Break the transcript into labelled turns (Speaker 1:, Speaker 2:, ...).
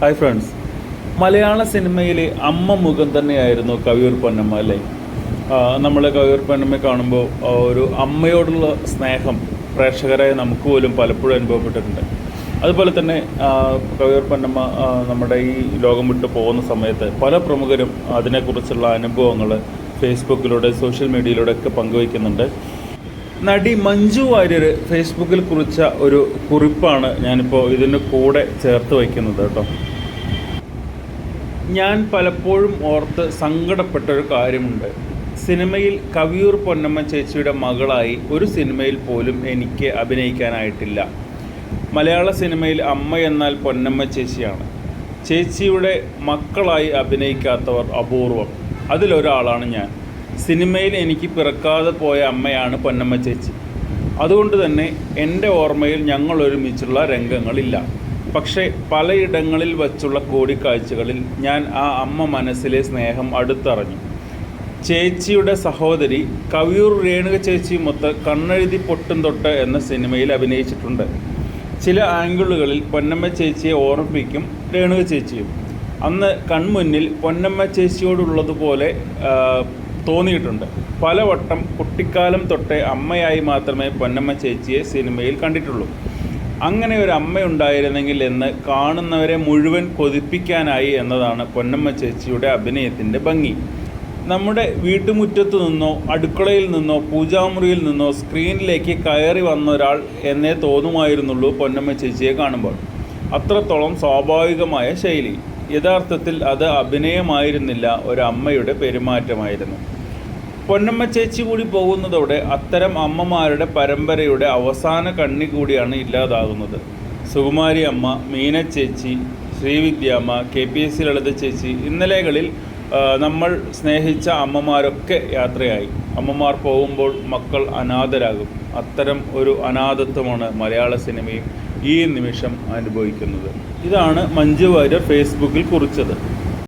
Speaker 1: Hi friends മലയാള സിനിമയിലെ അമ്മ മുഖം തന്നെയായിരുന്നു കവിയൂർ പൊന്നമ്മ അല്ലേ? നമ്മൾ കവിയൂർ പൊന്നമ്മ കാണുമ്പോൾ ഒരു അമ്മയോടുള്ള സ്നേഹം പ്രേക്ഷകരായ നമുക്ക് പോലും പലപ്പോഴും അനുഭവപ്പെട്ടിട്ടുണ്ട്. അതുപോലെ തന്നെ കവിയൂർ പൊന്നമ്മ നമ്മുടെ ഈ ലോകം വിട്ടു പോകുന്ന സമയത്ത് പല പ്രമുഖരും അതിനെക്കുറിച്ചുള്ള അനുഭവങ്ങൾ ഫേസ്ബുക്കിലൂടെ സോഷ്യൽ മീഡിയയിലൂടെ ഒക്കെ പങ്കുവയ്ക്കുന്നുണ്ട്. നടി മഞ്ജു വാര്യർ ഫേസ്ബുക്കിൽ കുറിച്ച ഒരു കുറിപ്പാണ് ഞാനിപ്പോൾ ഇതിന് കൂടെ ചേർത്ത് വയ്ക്കുന്നത് കേട്ടോ. ഞാൻ പലപ്പോഴും ഓർത്ത് സങ്കടപ്പെട്ട ഒരു കാര്യമുണ്ട്. സിനിമയിൽ കവിയൂർ പൊന്നമ്മ ചേച്ചിയുടെ മകളായി ഒരു സിനിമയിൽ പോലും എനിക്ക് അഭിനയിക്കാനായിട്ടില്ല. മലയാള സിനിമയിൽ അമ്മ എന്നാൽ പൊന്നമ്മ ചേച്ചിയാണ്. ചേച്ചിയുടെ മക്കളായി അഭിനയിക്കാത്തവർ അപൂർവം. അതിലൊരാളാണ് ഞാൻ. സിനിമയിൽ എനിക്ക് പിറക്കാതെ പോയ അമ്മയാണ് പൊന്നമ്മ ചേച്ചി. അതുകൊണ്ട് തന്നെ എന്റെ ഓർമ്മയിൽ ഞങ്ങൾ ഒരുമിച്ചുള്ള രംഗങ്ങളില്ല. പക്ഷേ പലയിടങ്ങളിൽ വച്ചുള്ള കൂടിക്കാഴ്ചകളിൽ ഞാൻ ആ അമ്മ മനസ്സിലെ സ്നേഹം അടുത്തറിഞ്ഞു. ചേച്ചിയുടെ സഹോദരി കവിയൂർ രേണുക ചേച്ചിയുമൊത്ത് കണ്ണെഴുതി പൊട്ടും തൊട്ട് എന്ന സിനിമയിൽ അഭിനയിച്ചിട്ടുണ്ട്. ചില ആംഗിളുകളിൽ പൊന്നമ്മ ചേച്ചിയെ ഓർമ്മിക്കും രേണുക ചേച്ചിയും. അന്ന് കൺമുന്നിൽ പൊന്നമ്മ ചേച്ചിയോടുള്ളതുപോലെ തോന്നിയിട്ടുണ്ട്. പലവട്ടം കുട്ടിക്കാലം തൊട്ടേ അമ്മയായി മാത്രമേ പൊന്നമ്മ ചേച്ചിയെ സിനിമയിൽ കണ്ടിട്ടുള്ളൂ. അങ്ങനെ ഒരു അമ്മയുണ്ടായിരുന്നെങ്കിൽ എന്ന് കാണുന്നവരെ മുഴുവൻ കൊതിപ്പിക്കാനായി എന്നതാണ് പൊന്നമ്മ ചേച്ചിയുടെ അഭിനയത്തിന്റെ ഭംഗി. നമ്മുടെ വീട്ടുമുറ്റത്തു നിന്നോ അടുക്കളയിൽ നിന്നോ പൂജാമുറിയിൽ നിന്നോ സ്ക്രീനിലേക്ക് കയറി വന്ന ഒരാൾ എന്നേ തോന്നുമായിരുന്നുള്ളൂ പൊന്നമ്മ ചേച്ചിയെ കാണുമ്പോൾ. അത്രത്തോളം സ്വാഭാവികമായ ശൈലി. യഥാർത്ഥത്തിൽ അത് അഭിനയമായിരുന്നില്ല ഒരു അമ്മയുടെ പെരുമാറ്റമായിരുന്നു. പൊന്നമ്മ ചേച്ചി കൂടി പോകുന്നതോടെ അത്തരം അമ്മമാരുടെ പരമ്പരയുടെ അവസാന കണ്ണി കൂടിയാണ് ഇല്ലാതാകുന്നത്. സുകുമാരി അമ്മ മീന ചേച്ചി ശ്രീവിദ്യാമ്മ K P S C Lalitha ചേച്ചി ഇന്നലെകളിൽ നമ്മൾ സ്നേഹിച്ച അമ്മമാരൊക്കെ യാത്രയായി. അമ്മമാർ പോകുമ്പോൾ മക്കൾ അനാഥരാകും. അത്തരം ഒരു അനാഥത്വമാണ് മലയാള സിനിമയും ഈ നിമിഷം അനുഭവിക്കുന്നത്. ഇതാണ് മഞ്ജു വാര്യർ ഫേസ്ബുക്കിൽ കുറിച്ചത്.